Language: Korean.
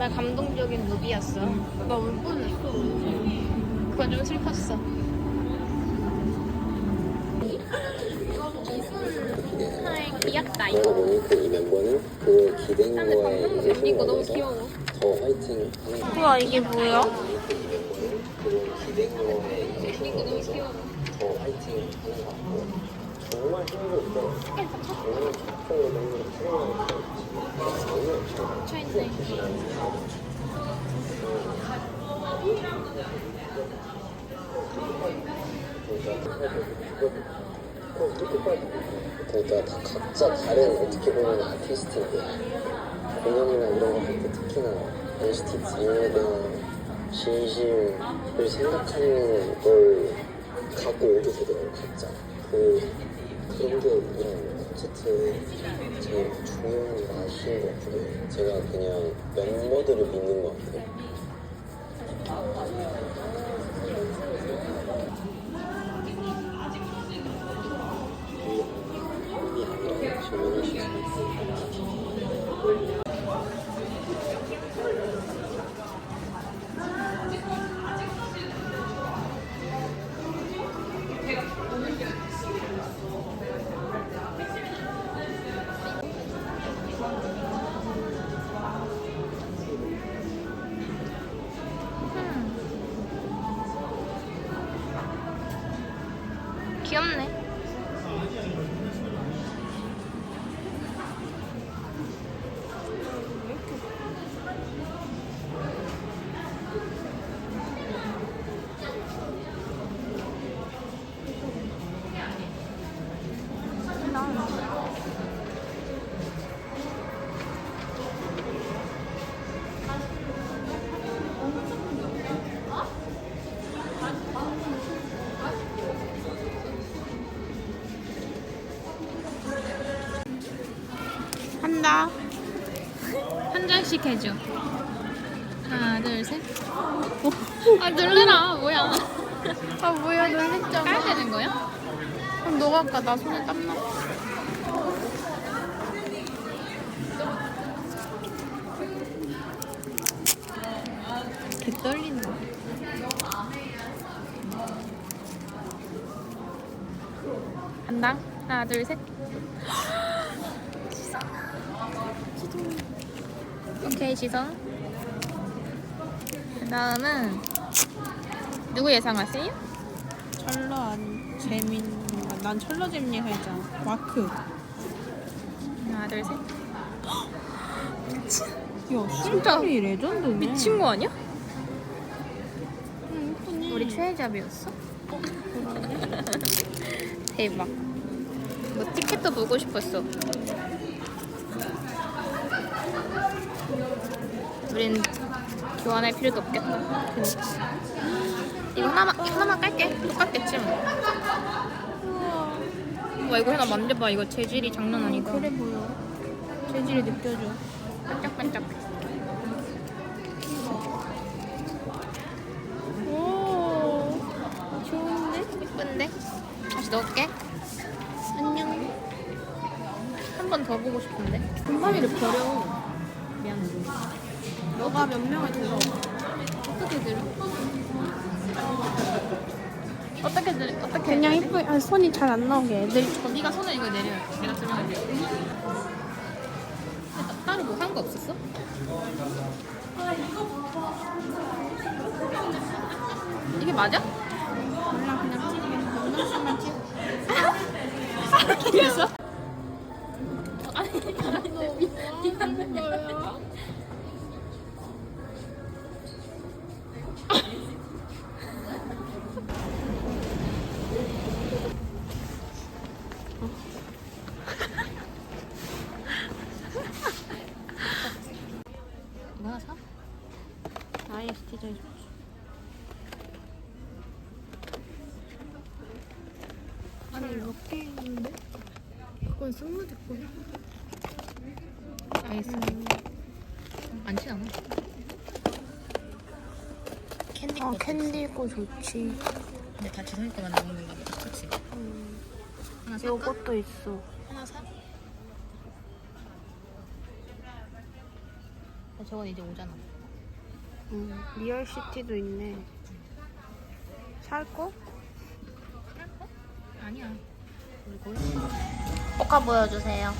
정말 감동적인 무비였어. 나 울 뻔했어. 그건 좀 슬펐어. 귀엽다 이거. 그이 멤버는 그 기댄 사람들 거에 방송 이제 재밌고 너무 힘을 귀여워. 더 화이팅 하는 우와 이게 뭐야? 그이 멤버는 그 기댄 거에 이제 힘을 너무 귀여워. 더 화이팅 하는 것 같고 정말 힘들 때 정말 작품을 너무 사랑하는 정말 차인데. 그러니까 다 각자 다른 어떻게 보면 아티스트인데 공연이나 이런 거 할 때 특히나 NCT 드림에 대한 진심을 생각하는 걸 갖고 오게 되더라고요 각자. 그 그런 게 이런 콘서트의 제일 중요한 맛인 것 같아요. 제가 그냥 멤버들을 믿는 것 같아요. 이 질문을 주세 장씩 해줘. 하나, 둘, 셋. 아, 놀래라. 뭐야. 아 뭐야 놀랬잖아. 되는 거야? 그럼 너가 아까 나 손에 땀나. 개 떨린다. 한다. 하나, 둘, 셋. 오케이, 지성. 그 다음은 누구 예상하세요? 철러 아니 재민. 난 철러 재민 얘기했잖아. 마크. 하나, 둘, 셋. 야 진짜 실물이 레전드네. 미친 거 아니야? 응, 예쁘네. 우리 최애잡이었어? 대박. 뭐 티켓도 보고 싶었어. 우린 교환할 필요도 없겠다. 이거 하나만 하나만 깔게. 똑같겠지 뭐. 와 이거 하나 만져봐. 이거 재질이 장난 아니다. 그래 보여. 재질이 느껴져. 반짝반짝. 오 좋은데? 예쁜데? 다시 넣을게. 안녕. 한 번 더 보고 싶은데. 금방이를 버려. 미안해. 너가 몇 명을 들어? 어떻게 들어? 어떻게 들 어떻게? 그냥 이쁘. 아 손이 잘 안 나오게 애들이 어, 네가 손을 이거 내려. 내가 들어갈게. 따로 뭐 한 거 없었어? 이게 맞아? 몰라 그냥 찍게. 영상만 찍. 그래서? 아니, 이거 하나 사? ISTJ 좋지. 아니 몇개 있는데? 그건 스무디 거야. 알겠어. 많지 않아. 캔디 아 거. 캔디 거 좋지. 근데 다 지성이 거만 남는 거니까, 그치? 하나 살까? 요것도 있어. 하나 사? 저건 이제 오잖아. 음, 리얼시티도 있네. 살 거? 거? 아니야. 포카 보여주세요.